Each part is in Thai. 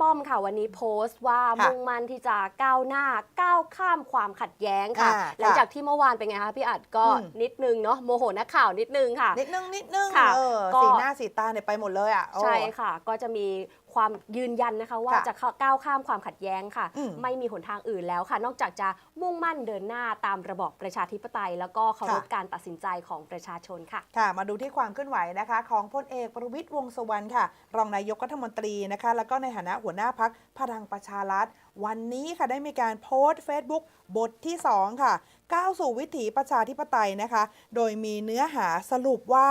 ป้อมค่ะวันนี้โพสต์ว่าค่ะมุ่งมั่นที่จะก้าวหน้าก้าวข้ามความขัดแย้งค่ะ อ่าหลังจากที่เมื่อวานเป็นไงคะพี่อัดก็อืม นิดนึงเนาะโมโหนักข่าวนิดนึงค่ะ นิดนึงนิดนึงค่ะเออก็ สีหน้าสีตาเนี่ยไปหมดเลยอะโอ้ ใช่ค่ะ ก็จะมี ความยืนยันนะคะว่าค่ะจะก้าวข้ามความขัดแย้งค่ะอืมไม่มีหนทางอื่นแล้วค่ะ นอกจากจะมุ่งมั่นเดินหน้าตามระบอบประชาธิปไตย แล้วก็เคารพค่ะการตัดสินใจของประชาชนค่ะค่ะ มาดูที่ความเคลื่อนไหวนะคะ ของพลเอกประวิตยวงษ์สุวรรณค่ะ รองนายกรัฐมนตรีนะคะ แล้วก็ในฐานะหัวหน้าพักพลังประชารัฐวันนี้ค่ะได้มีการโพสต์ Facebook บทที่ 2 ค่ะก้าวสู่วิถีประชาธิปไตยนะคะ โดยมีเนื้อหาสรุปว่า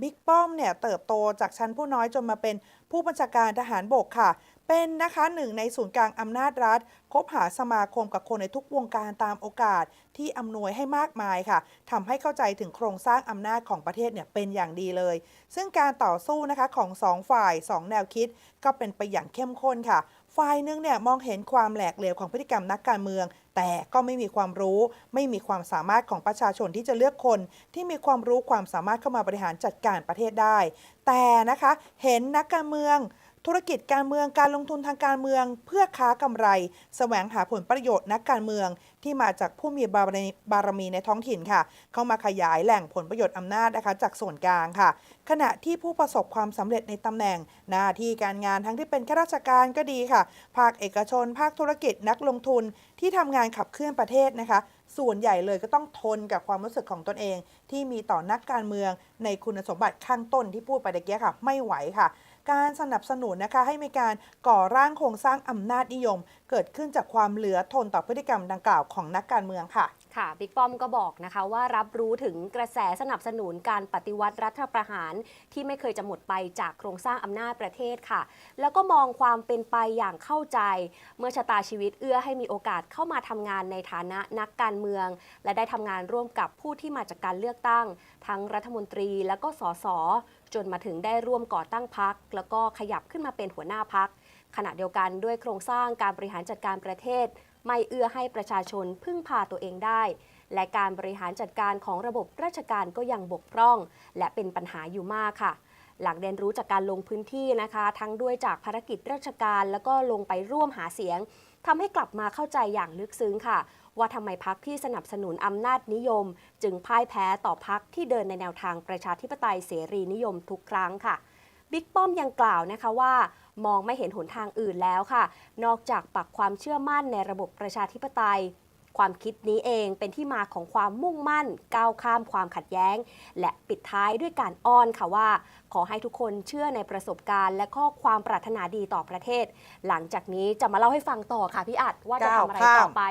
บิ๊กป้อมเนี่ยเติบโตจากชั้นผู้น้อยจนมาเป็น ผู้บัญชาการทหารบกค่ะเป็นนะคะหนึ่งในศูนย์กลางอำนาจรัฐ คบหาสมาคมกับคนในทุกวงการตามโอกาสที่อำนวยให้มากมายค่ะทำให้เข้าใจถึงโครงสร้างอำนาจของประเทศเนี่ยเป็นอย่างดีเลย ซึ่งการต่อสู้นะคะของสองฝ่ายสองแนวคิด ก็เป็นไปอย่างเข้มข้นค่ะฝ่ายหนึงเนี่ยมองเห็นความแหลกเหลวของพฤติกรรมนักการเมือง แต่ก็ไม่มีความรู้ ไม่มีความสามารถของประชาชนที่จะเลือกคน ที่มีความรู้ความสามารถเข้ามาบริหารจัดการประเทศได้ แต่นะคะเห็นนักการเมือง ธุรกิจการเมืองการลงทุนทางการเมือง เพื่อค้ากำไร แสวงหาผลประโยชน์นักการเมือง ที่มาจากผู้มีบารมีบารมีในท้องถิ่นค่ะ เข้ามาขยายแหล่งผลประโยชน์อำนาจนะคะจากส่วนกลางค่ะ ขณะที่ผู้ประสบความสำเร็จในตำแหน่ง หน้าที่การงานทั้งที่เป็นข้าราชการก็ดีค่ะ ภาคเอกชน ภาคธุรกิจนักลงทุนที่ทำงานขับเคลื่อนประเทศนะคะส่วนใหญ่เลยก็ต้องทนกับความรู้สึกของตนเอง ที่มีต่อนักการเมืองในคุณสมบัติข้างต้นที่พูดไปตะเกียค่ะ ไม่ไหวค่ะ การสนับสนุนนะคะให้มีการก่อร่างโครงสร้างอำนาจนิยม เกิดขึ้นจากความเหลือทนต่อพฤติกรรมดังกล่าวของนักการเมืองค่ะ ค่ะบิ๊กป้อมก็บอกนะคะว่ารับรู้ถึงกระแสสนับสนุนการปฏิวัติรัฐประหาร ที่ไม่เคยจะหมดไปจากโครงสร้างอำนาจประเทศค่ะ แล้วก็มองความเป็นไปอย่างเข้าใจ เมื่อชะตาชีวิตเอื้อให้มีโอกาสเข้ามาทำงานในฐานะนักการเมือง และได้ทำงานร่วมกับผู้ที่มาจากการเลือกตั้ง ทั้งรัฐมนตรีและก็สสจนมาถึงได้ร่วมก่อตั้งพัก แล้วก็ขยับขึ้นมาเป็นหัวหน้าพัก ขณะเดียวกันด้วยโครงสร้างการบริหารจัดการประเทศ ไม่เอื้อให้ประชาชนพึ่งพาตัวเองได้ และการบริหารจัดการของระบบราชการก็ยังบกพร่อง และเป็นปัญหาอยู่มากค่ะหลักเรียนรู้จากการลงพื้นที่นะคะ ทั้งด้วยจากภารกิจราชการแล้วก็ลงไปร่วมหาเสียงทำให้กลับมาเข้าใจอย่างลึกซึ้งค่ะ ว่าทำไมพักที่สนับสนุนอำนาจนิยม จึงพ่ายแพ้ต่อพักที่เดินในแนวทางประชาธิปไตยเสรีนิยมทุกครั้งค่ะ บิ๊กป้อมยังกล่าวนะคะว่ามองไม่เห็นหนทางอื่นแล้วค่ะ นอกจากปักความเชื่อมั่นในระบบประชาธิปไตย ความคิดนี้เองเป็นที่มาของความมุ่งมั่น ก้าวข้ามความขัดแย้ง และปิดท้ายด้วยการอ้อนค่ะว่า ขอให้ทุกคนเชื่อในประสบการณ์ และข้อความปรารถนาดีต่อประเทศ หลังจากนี้จะมาเล่าให้ฟังต่อค่ะพี่อัดว่าจะทำอะไรต่อไป